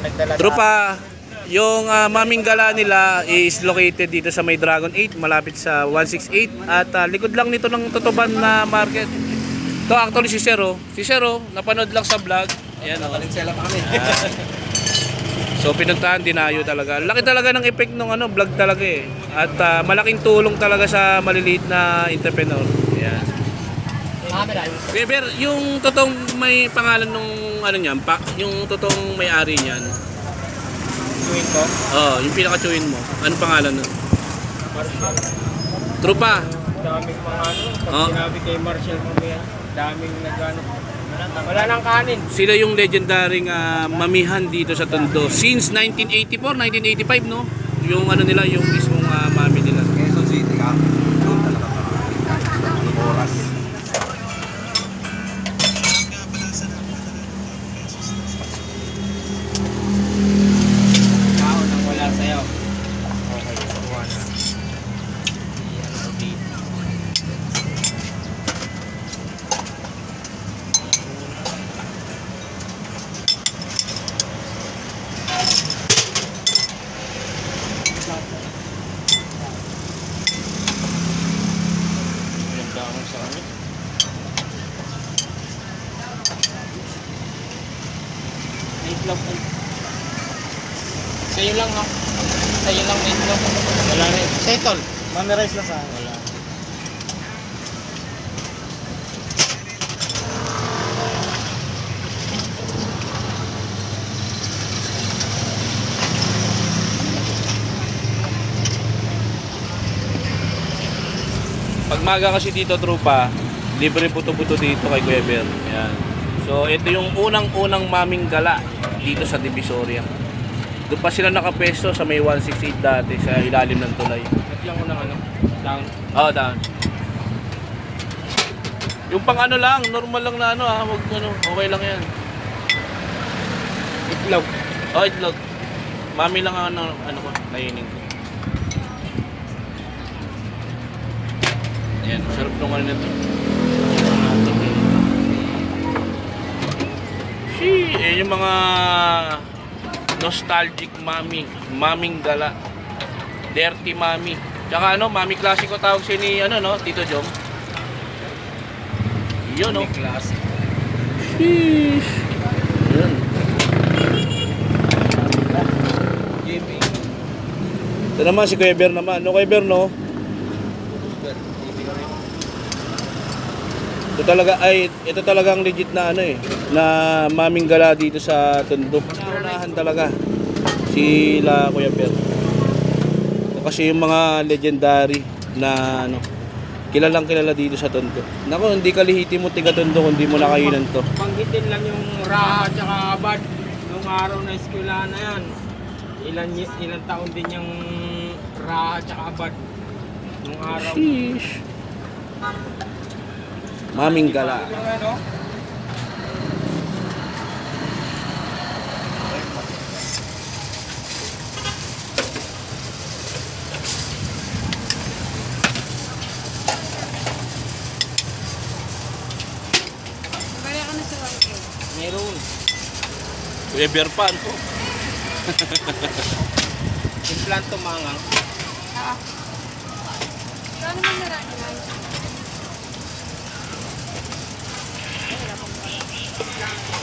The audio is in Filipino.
nagdala Trupa, yung ah, maming gala nila is located dito sa may Dragon 8, malapit sa 168 at ah, likod lang nito ng Totoban na market. To actually si Zero. Si Zero, napanood lang sa vlog. Ayan oh. Valenzuela pa kami. So pinuntahan dinayo talaga. Laki talaga ng effect ng ano, vlog talaga eh. At ah, malaking tulong talaga sa maliliit na entrepreneur. Ayan. Camera. Weber, yung totoong may pangalan nung ano niyan, pa, yung totoong may-ari niyan. Tuwing ko. Oh, yung pinaka-chewin mo. Anong pangalan nun? Marshall. Trupa. Daming mga ano. Pag Oh. sinabi kay Marshall mamaya, daming nagano. Wala nang kanin. Sila yung legendary ah, mamihan dito sa Tondo. Since 1984, 1985, no? Yung ano nila, yung mismong ah, mami nila. Quezon City ka. Itlog. Sa'yo lang ha. Sa'yo lang may itlog. Wala rin. Settle. Mami rice lang sa Wala. Pag maga kasi dito, trupa, libre puto-puto dito kay Kuya Ber. Yan. So, ito yung unang-unang maming gala dito sa Divisoria. Doon pa sila nakapesto sa may 168 dati sa ilalim ng tulay. At lang ko ng ano. Down. Oh, down. Yung pang ano lang, normal lang na ano ha, wag ano, okay lang yan. Itlog. Oh, itlog. Mami lang ang ano, ano ko, kainin ko. Ayan, sarap nung ano nito. Eh, yung mga nostalgic mami, maming gala. Dirty mami. Tsaka ano, mami klasiko tawag siya ni ano no, Tito Jom. Yun no. Class. Sheesh. Yun. Ito naman si Kuya Ber naman. No, Kuya Ber, no? Ito talaga, ay, ito talaga ang legit na ano eh, na maming gala dito sa Tondo. Unahan talaga sila Kuya Ber. Ito kasi yung mga legendary na ano, kilalang kilala dito sa Tondo. Nako, hindi kalihiti mo tiga Tondo kung di mo nakainan to. Banggitin lang yung Raha at saka Abad nung araw na eskwela na yan. Ilan, ilan taon din yung Raha at saka Abad nung araw. Sheesh. Maming gala. Yung ano? Kaya ka na sa 1K. Meron. Kuya Ber pa, ano? Implanto mangang. Oo. Ikaw naman narami Thank you.